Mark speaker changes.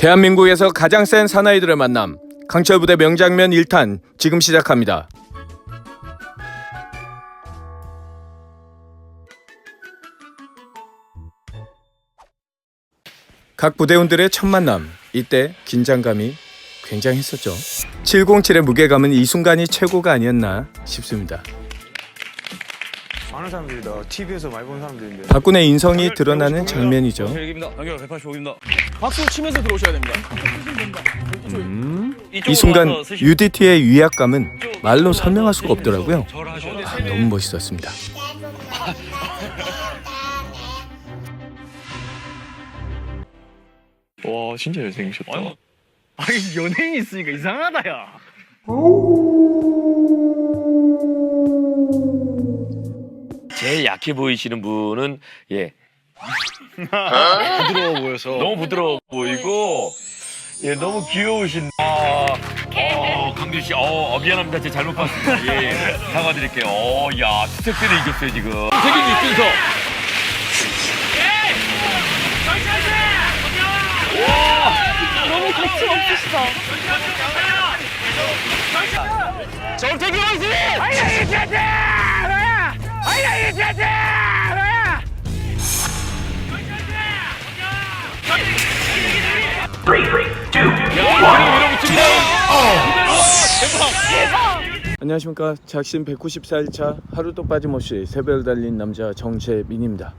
Speaker 1: 대한민국에서 가장 센 사나이들의 만남 강철 부대 명장면 1탄 지금 시작합니다. 각 부대원들의 첫 만남 이때 긴장감이 굉장했었죠. 707의 무게감은 이 순간이 최고가 아니었나 싶습니다.
Speaker 2: 많은 사람들이 다 TV에서 많이 본 사람들인데
Speaker 1: 박군의 인성이 드러나는 장면이죠.
Speaker 3: 여기입니다. 연결 185입니다.
Speaker 4: 박수 치면서 들어오셔야 됩니다.
Speaker 1: 이 순간 UDT의 위압감은 말로 설명할 수가 없더라고요. 아, 너무 멋있었습니다.
Speaker 2: 와 진짜 잘생기셨다
Speaker 3: 아니, 아니 연예인 있으니까 이상하다 야.
Speaker 5: 제일 약해 보이시는 분은 예
Speaker 2: 부드러워 보여서
Speaker 5: 너무 부드러워 보이고 예 너무 귀여우신 아 어, 강준 씨, 어, 어, 미안합니다. 제가 잘못 봤습니다. 예, 예. 사과드릴게요. 어, 야, 수색들이 이겼어요 지금.
Speaker 3: 책임지 순서.
Speaker 6: 너무 거침 없으시다.
Speaker 1: 안녕하십니까. 작심 194일차 하루도 빠짐없이 새벽을 달린 남자 정재민입니다